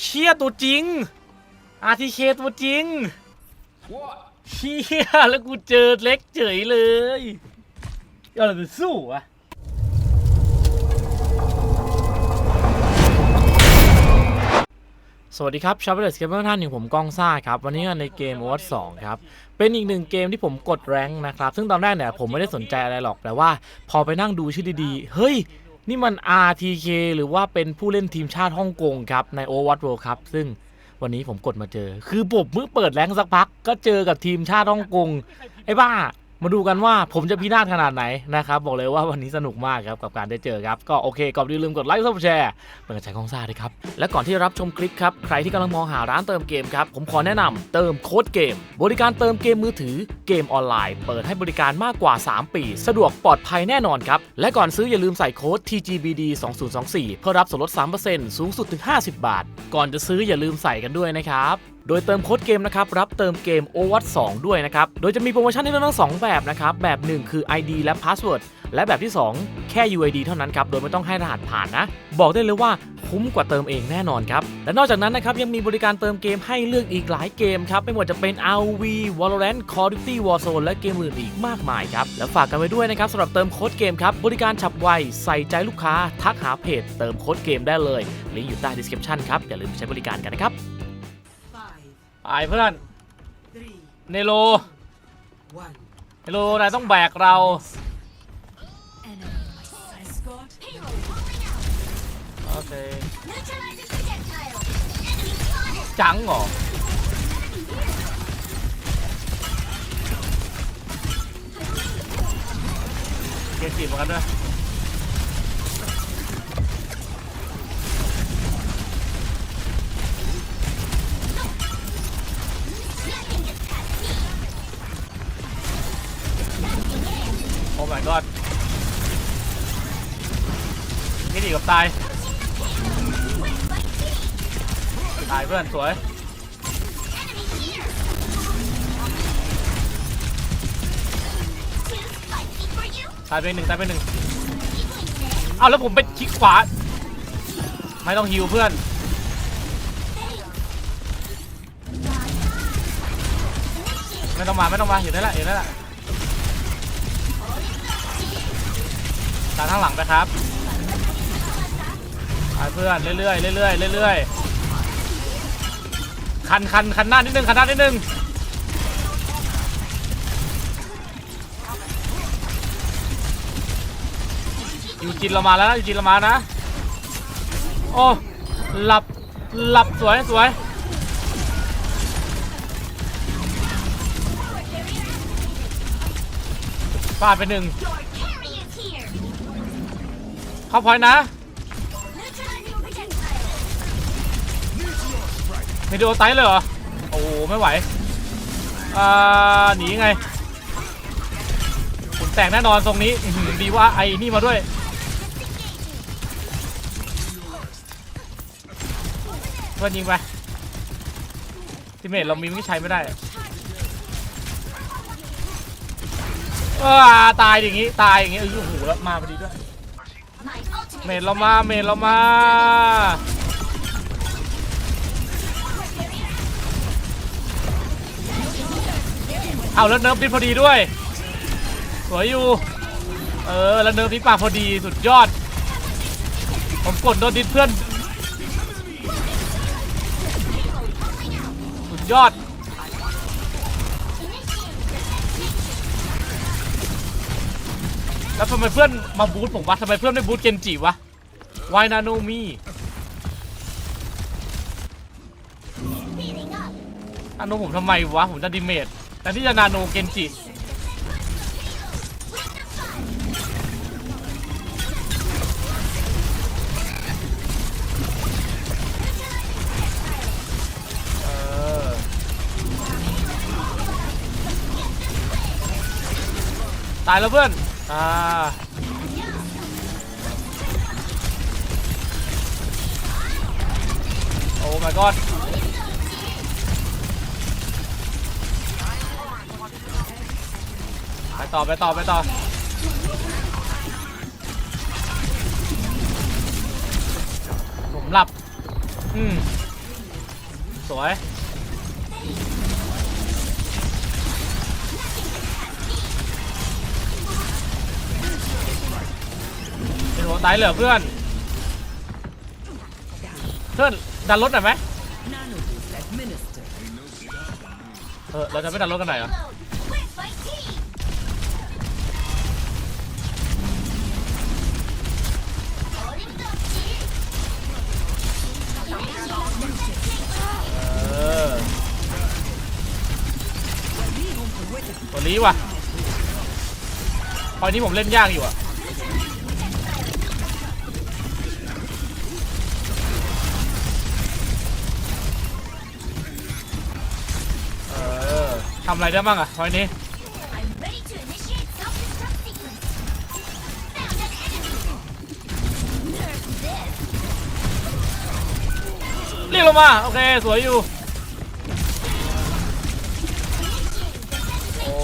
เชี่ยตัวจริง RTK ตัวจริงเชี่ยแล้วกูเจอเล็กเฉยเลยเอาอะไปสู้วะสวัสดีครับชาวเบลสเกมเมอร์ท่านหนึ่งผมก้องซ่าครับ วันนี้ในเกมวอตสองครับ เป็นอีกหนึ่งเกมที่ผมกดแรงนะครับ ซึ่งตอนแรกเนี่ยผมไม่ได้สนใจอะไรหรอกแต่ว่าพอไปนั่งดูชื่อดีๆ เฮ้ย นี่มัน RTK หรือว่าเป็นผู้เล่นทีมชาติฮ่องกงครับ ใน Overwatch World ครับ ซึ่งวันนี้ผมกดมาเจอ คือผมเมื่อเปิดแรงสักพัก ก็เจอกับทีมชาติฮ่องกง ไอ้บ้า มาดูกันว่าผมจะพินาศขนาดไหนนะครับ บอกเลยว่าวันนี้สนุกมากครับกับการได้เจอครับ ก็โอเคก่อนอื่นลืมกดไลค์ซับแชร์เป็นกำลังใจของซ่าด้วยครับ และก่อนที่จะรับชมคลิปครับ ใครที่กำลังมองหาร้านเติมเกมครับ ผมขอแนะนำเติมโค้ดเกม บริการเติมเกมมือถือเกมออนไลน์ เปิดให้บริการมากกว่า 3 ปี สะดวกปลอดภัยแน่นอนครับ และก่อนซื้ออย่าลืมใส่โค้ด TGBD 2024เพื่อรับส่วนลด 3%สูงสุดถึง 50 บาท ก่อนจะซื้ออย่าลืมใส่กันด้วยนะครับ โดยเติมโค้ดเกมนะครับรับเติมเกม o w a t 2ด้วยนะครับ โดยจะมีโปรโมชั่นให้เลือกทั้ง 2 แบบนะครับ แบบ 1 คือ ID และ Password และแบบที่ 2 แค่ UID เท่านั้นครับ โดยไม่ต้องให้รหัสผ่านนะ บอกได้เลยว่าคุ้มกว่าเติมเองแน่นอนครับ และนอกจากนั้นนะครับ ยังมีบริการเติมเกมให้เลือกอีกหลายเกมครับ ไม่ว่าจะเป็น RV Valorant Call of Duty Warzone และเกมอื่นอีกมากมายครับ แล้วฝากกันไว้ด้วยนะครับสำหรับเติมโค้ดเกมครับ บริการฉับไว ใส่ใจลูกค้า ทักหาเพจ เติมโค้ดเกมได้เลย ลิงก์อยู่ใต้ description ครับ อย่าลืมไปใช้บริการกันนะครับ ไปเพื่อน three, เนโล one. เนโลนายต้องแบกเรา Escort. โอเค จังเหรอเกมจีบเหมือนกันด้วย ตาย ตายเพื่อนสวย ตายไปหนึ่งตายไปหนึ่งเอาแล้วผมไปคลิกขวา ไม่ต้องฮิวเพื่อน ไม่ต้องมาไม่ต้องมาอยู่นั่นแหละอยู่นั่นแหละตามข้างหลังไปครับ ไปเพื่อนเรื่อยๆเรื่อยๆเรื่อยๆคันคันคันหน้านิดนึงคันหน้านิดนึงอยู่จินเรามาแล้วนะอยู่จินเรามานะโอ้หลับหลับสวยสวยฟาดไปหนึ่งเข้าพอยต์นะ ไม่ดูไตเลยเหรอ โอ้โห ไม่ไหว อ่า หนีไงผมแตกแน่นอนตรงนี้ดีว่าไอ้นี่มาด้วยเพื่อนยิงไปทีเมทเรามีไม่ใช้ไม่ได้เออตายอย่างงี้ตายอย่างงี้เออโอ้โหแล้วมาพอดีด้วยเมทเรามาเมทเรามา เอาแล้วเนิร์ฟดิสพอดีด้วย สวยอยู่ เออ แล้วเนิร์ฟดิสมาพอดีสุดยอด ผมกดโดนดิสเพื่อน สุดยอด แล้วทำไมเพื่อนมาบูทผมวะทำไมเพื่อนไม่บูทเกนจิวะวายนาโนมีอันาโนผมทำไมวะ ผมจะดิเมจ แต่ที่จะนาโนเกนจิตายแล้วเพื่อน อ่า โอ้ my god ต่อไปต่อไปต่อผมหลับ อืม สวย เป็นหัวตายเหลือเพื่อน เพื่อน ดันรถหน่อยไหมเออเราจะไม่ดันรถกันไหนอยเหรอ เออ ตัวนี้ว่ะตอนนี้ผมเล่นยากอยู่อะเออทำอะไรได้บ้างอะตอนนี้ รียกลงมาโอเคสวยอยู่โอ้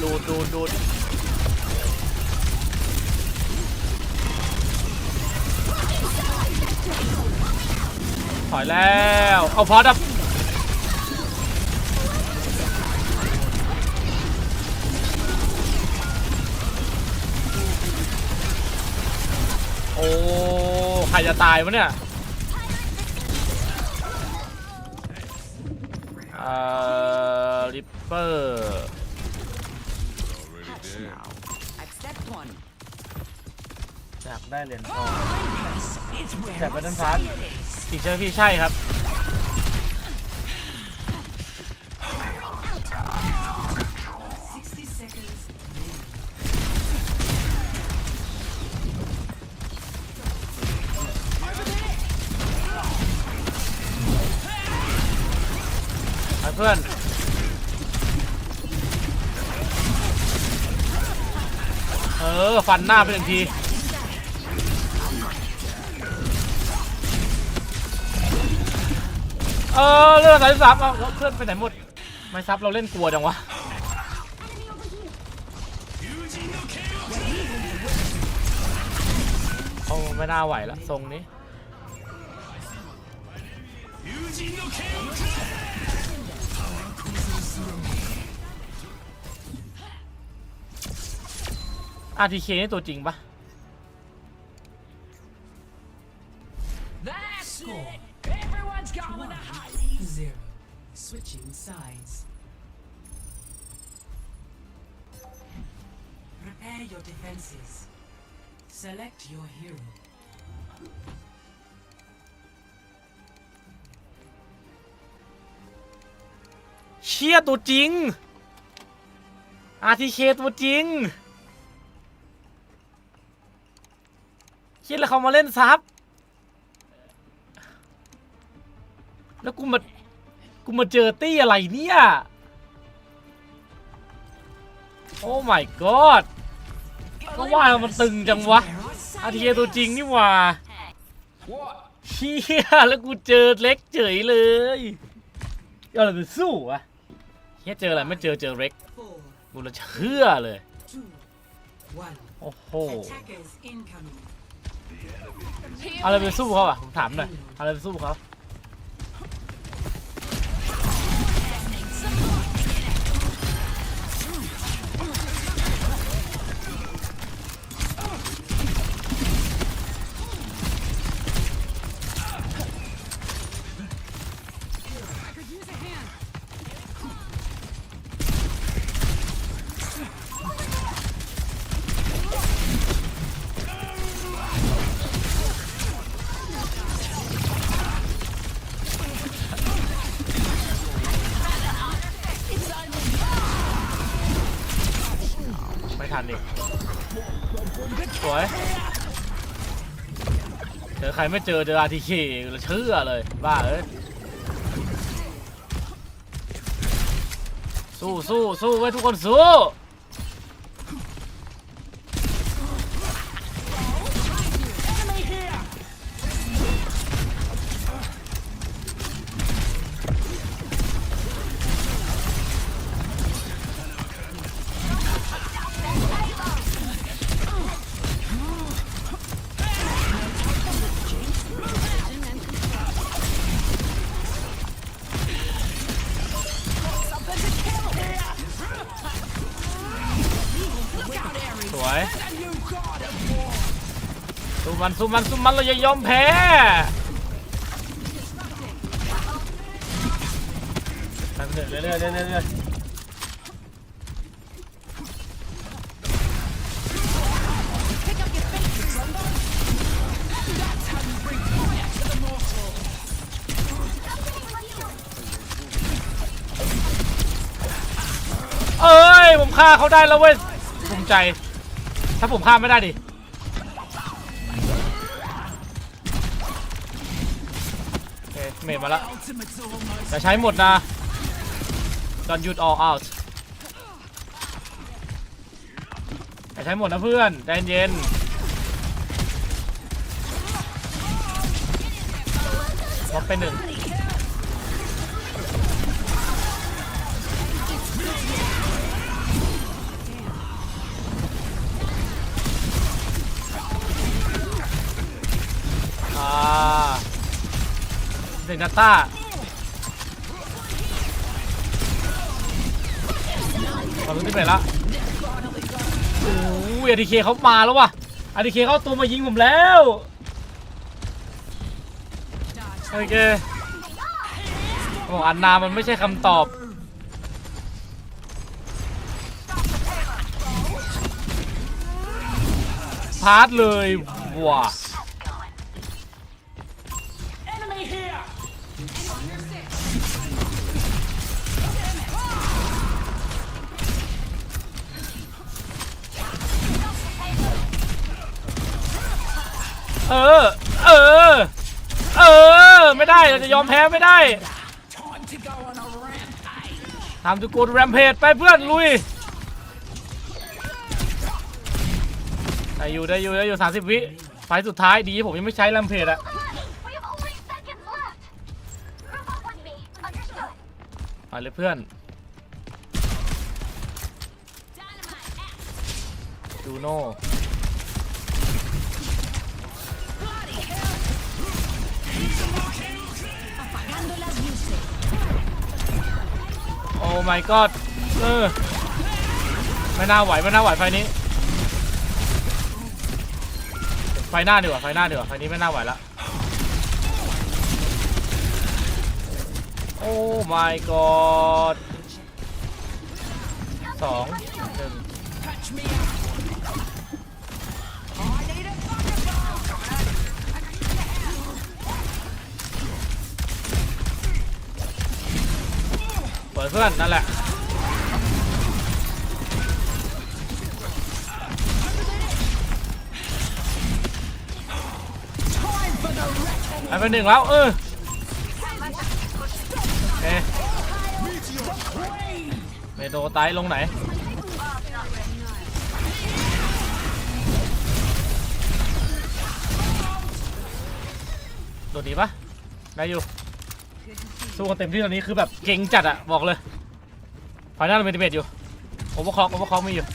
ดูดดูดดูดถอยแล้วเอาพอดับโอ้ใครจะตายวะเนี่ย อ่อริปเปอร์ Accept one. อยากได้เหรียญทองจากบัตเทิลพาร์อีกเชื่อพี่ใช่ครับ เพื่อนเออฟันหน้าไปหนึ่งทีเออเลือดสายสามเอาเอาเพื่อนไปไหนหมดไม่ซับเราเล่นกลัวจังวะโอ้ไม่น่าไหวละทรงนี้ RTK นี่ตัวจริงปะ That's it. Everyone's going to hide. Zero. Switching sides. Prepare your defenses. Select your hero. ชี่ยตัวจริง RTK ตัวจริงเชี่ยแล้วเขามาเล่นซับ แล้วกูมา กูมาเจอตี้อะไรเนี่ย โอ้ my god ก็ว่ามันตึงจังวะ RTK ตัวจริงนี่หว่าเชี่ยแล้วกูเจอเล็กเฉยเลยเอาอ ฮียเจออะไรไม่เจอเจอเล็ก Four, กูเลยเชื่อเลย two, one. โอ้โห Attackers incoming. เอาอะไรไปสู้เขาอะผมถามหน่อยเอาอะไรไปสู้เขา ทันอีกสวยเจอใครไม่เจอเจอ RTK เราเชื่อเลยบ้าเอ้ยสู้สู้สู้ไว้ทุกคนสู้ มันสู้มันสู้มันเราอย่ายอมแพ้ทำเรื่อยเรื่อยเรื่อยเรื่อยเอ้ย ผมฆ่าเขาได้แล้วเว้ยภูมิใจ ถ้าผมฆ่าไม่ได้ดิ มาแล้วจะใช้หมดนะตอนหยุด all out จะใช้หมดนะเพื่อนใจเย็นลบไปหนึ่งอ่า เซนต้าตอนนี้ไปละโอ้ยอดีเคเขามาแล้วว่ะอดีเคเขาตัวมายิงผมแล้วโอเคบอกอันนามันไม่ใช่คำตอบพาร์ทเลยว่ะ เออ เออ เออ ไม่ได้เราจะยอมแพ้ไม่ได้ทำทุกคนแรมเพจไปเพื่อนลุยได้อยู่ได้อยู่ได้อยู่สามสิบวิไฟสุดท้ายดีผมยังไม่ใช้แรมเพจอะไปเลยเพื่อนดูโน่ โอ้ my god เออไม่น่าไหวไม่น่าไหวไฟนี้ ไฟหน้าดีกว่าไฟหน้าดีกว่าไฟนี้ไม่น่าไหวละโอ้ my god สองหนึ่ง เพื่อนนั่นแหละไปเป็นหนึ่งแล้ว เออโอเคเมโดไตลงไหนโดดดีปะได้อยู่ สู้กันเต็มที่ตอนนี้คือแบบเก่งจัดอะบอกเลยไฟนอลเมดิเมตอยู่โอเวอร์คล็อกโอเวอร์คล็อกไม่อยู่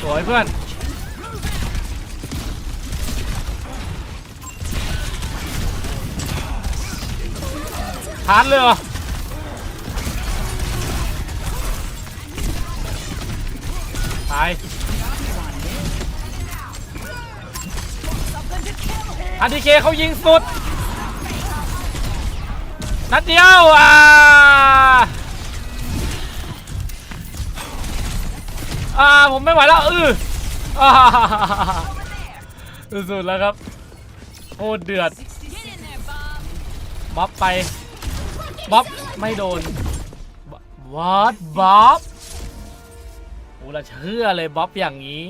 สวยเพื่อนทานเลยเหรอตาย อันดีเคเขายิงสุด นัดเดียวอ่าอ่าผมไม่ไหวแล้วเอออ่าสุดแล้วครับโคตรเดือดบ๊อบไปบ๊อบไม่โดนวอดบ๊อบโอ้ละเชื่อเลยบ๊อบอย่างนี้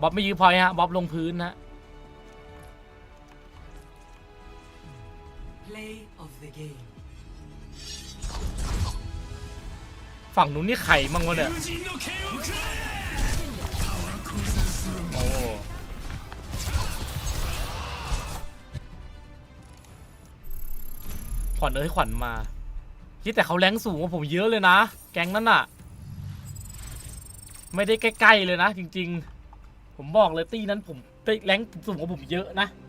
บ๊อบไม่ยื้อพอยฮะบ๊อบลงพื้นนะ Play of the game. ฝั่งนู้นนี่ไข่มั่งวะเนี่ย โอ้ ขวัญเอ้ยขวัญมาคิดแต่เขาแรงสูงกว่าผมเยอะเลยนะ แก๊งนั้นน่ะ ไม่ได้ใกล้ๆเลยนะ จริง ๆ ผมบอกเลยตีนั้นผมได้แรงสูงกว่าผมเยอะนะ Enemy